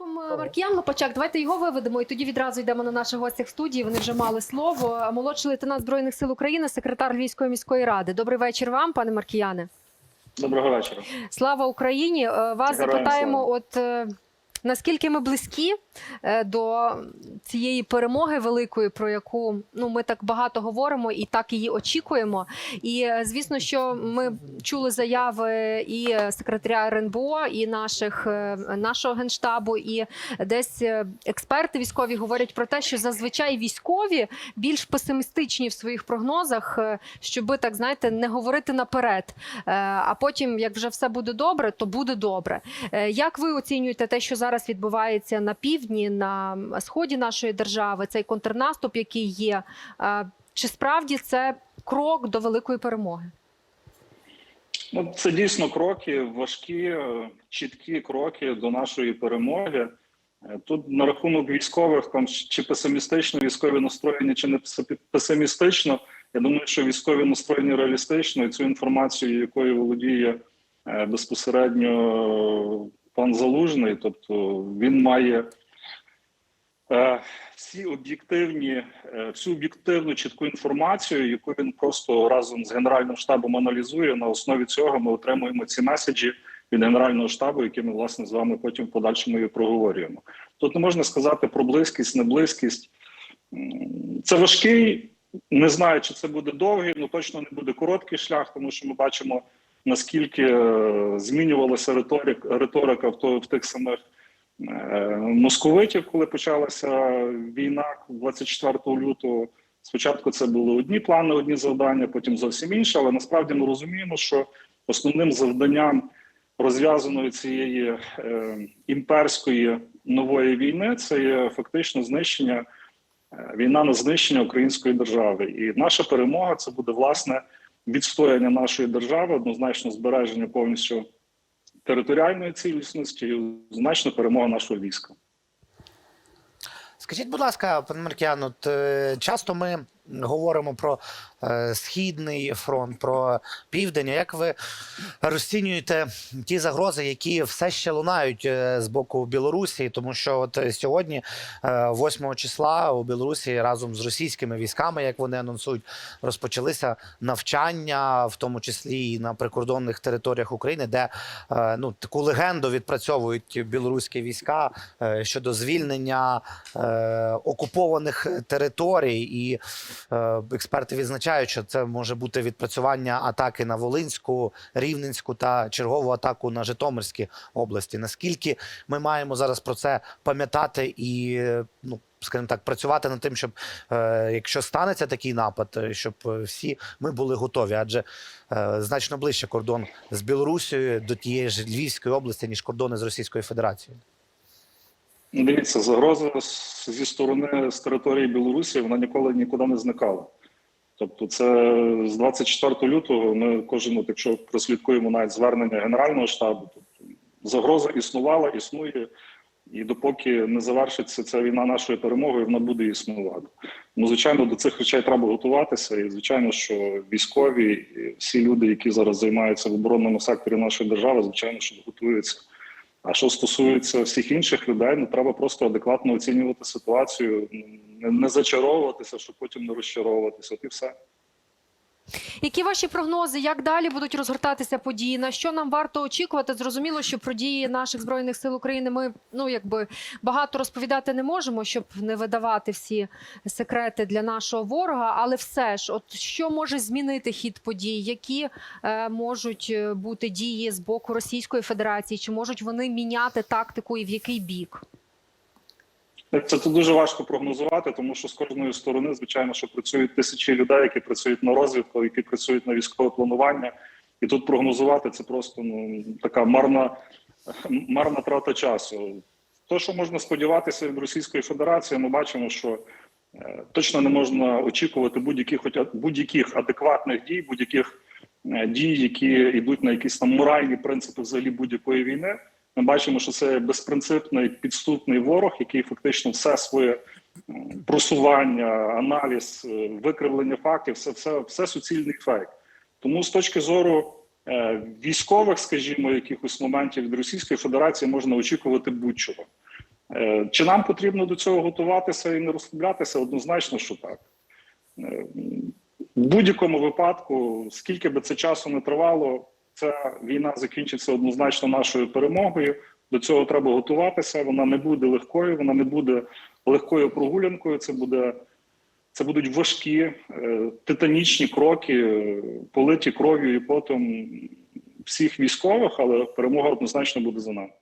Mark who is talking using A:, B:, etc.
A: Потім е, Маркіян Лопачак, давайте його виведемо і тоді відразу йдемо на наших гостях в студії. Вони вже мали слово. Молодший лейтенант збройних сил України, секретар Львівської міської ради. Добрий вечір вам, пане Маркіяне.
B: Доброго вечора.
A: Слава Україні! Е, Вас
B: Героям
A: запитаємо,
B: слава.
A: от е, наскільки ми близькі е, до цієї перемоги великої, про яку ну ми так багато говоримо і так її очікуємо. І е, звісно, що ми чули заяви і е, секретаря РНБО, і наших нашого генштабу, і десь експерти військові говорять про те, що зазвичай військові більш песимістичні в своїх прогнозах, щоби так знаєте, не говорити наперед. А потім, як вже все буде добре, то буде добре. Як ви оцінюєте те, що зараз відбувається на півдні, на сході нашої держави, цей контрнаступ, який є? Чи справді це крок до великої перемоги?
B: Ну, це дійсно кроки, важкі, е, чіткі кроки до нашої перемоги. Е, Тут на рахунок військових, там чи песимістично військові настроєні, чи не песимістично. Я думаю, що військові настроєні реалістично, і цю інформацію, якою володіє е, безпосередньо пан Залужний, тобто він має е, всі об'єктивні, е, всю об'єктивну чітку інформацію, яку він просто разом з генеральним штабом аналізує. На основі цього ми отримуємо ці меседжі від генерального штабу, які ми власне з вами потім в подальшому і проговорюємо. Тут не можна сказати про близькість, неблизькість. Це важкий. Не знаю, чи це буде довгий, але точно не буде короткий шлях, тому що ми бачимо наскільки е, змінювалася риторика, риторика в, в тих самих е, московитів, коли почалася війна 24 лютого. Спочатку це були одні плани, одні завдання, потім зовсім інші. Але насправді ми розуміємо, що основним завданням розв'язаної цієї е, імперської нової війни це є фактично знищення е, війна на знищення української держави. І наша перемога це буде власне відстояння нашої держави, однозначно збереження повністю територіальної цілісності і значно перемога нашого війська.
C: Скажіть, будь ласка, пане Маркіян, от е, часто ми говоримо про е, східний фронт, про південь. Як ви розцінюєте ті загрози, які все ще лунають е, з боку Білорусі? Тому що от е, сьогодні, е, 8 числа, у Білорусі разом з російськими військами, як вони анонсують, розпочалися навчання, в тому числі і на прикордонних територіях України, де е, ну таку легенду відпрацьовують білоруські війська е, щодо звільнення е, окупованих територій, і е, експерти відзначають, що це може бути відпрацювання атаки на Волинську, Рівненську та чергову атаку на Житомирські області. Наскільки ми маємо зараз про це пам'ятати і е, ну. Скажімо так, працювати над тим, щоб е, якщо станеться такий напад, е, щоб е, всі ми були готові, адже е, значно ближче кордон з Білорусією до тієї ж Львівської області, ніж кордони з Російською Федерацією.
B: Ну, Дивіться, загроза зі сторони з території Білорусі вона ніколи нікуди не зникала. Тобто, це з 24 лютого ми кожен, от якщо прослідкуємо навіть звернення Генерального штабу, тобто загроза існувала, існує, і допоки не завершиться ця війна нашою перемогою, вона буде існувати. Ну, звичайно, до цих речей треба готуватися, і звичайно, що військові, і всі люди, які зараз займаються в оборонному секторі нашої держави, звичайно, що готуються. А що стосується всіх інших людей, ну треба просто адекватно оцінювати ситуацію, не, зачаровуватися, щоб потім не розчаровуватися. От і все.
A: Які ваші прогнози? Як далі будуть розгортатися події? На що нам варто очікувати? Зрозуміло, що про дії наших збройних сил України ми ну якби багато розповідати не можемо, щоб не видавати всі секрети для нашого ворога. Але все ж, от що може змінити хід подій? Які е, можуть е, бути дії з боку Російської Федерації? Чи можуть вони міняти тактику і в який бік?
B: Це тут дуже важко прогнозувати, тому що з кожної сторони, звичайно, що працюють тисячі людей, які працюють на розвідку, які працюють на військове планування, і тут прогнозувати це просто ну така марна, марна трата часу. То, що можна сподіватися від Російської Федерації, ми бачимо, що е, точно не можна очікувати будь-яких будь-яких адекватних дій, будь-яких е, дій, які йдуть на якісь там моральні принципи взагалі будь-якої війни. Ми бачимо, що це безпринципний підступний ворог, який фактично все своє просування, аналіз, е, викривлення фактів, все, все, все суцільний фейк. Тому з точки зору е, військових, скажімо, якихось моментів від Російської Федерації можна очікувати будь-чого. Е, Чи нам потрібно до цього готуватися і не розслаблятися? Однозначно, що так. Е, В будь-якому випадку, скільки би це часу не тривало, ця війна закінчиться однозначно нашою перемогою. До цього треба готуватися. Вона не буде легкою, вона не буде легкою прогулянкою. Це буде це будуть важкі е, титанічні кроки, е, политі кров'ю і потом всіх військових, але перемога однозначно буде за нами.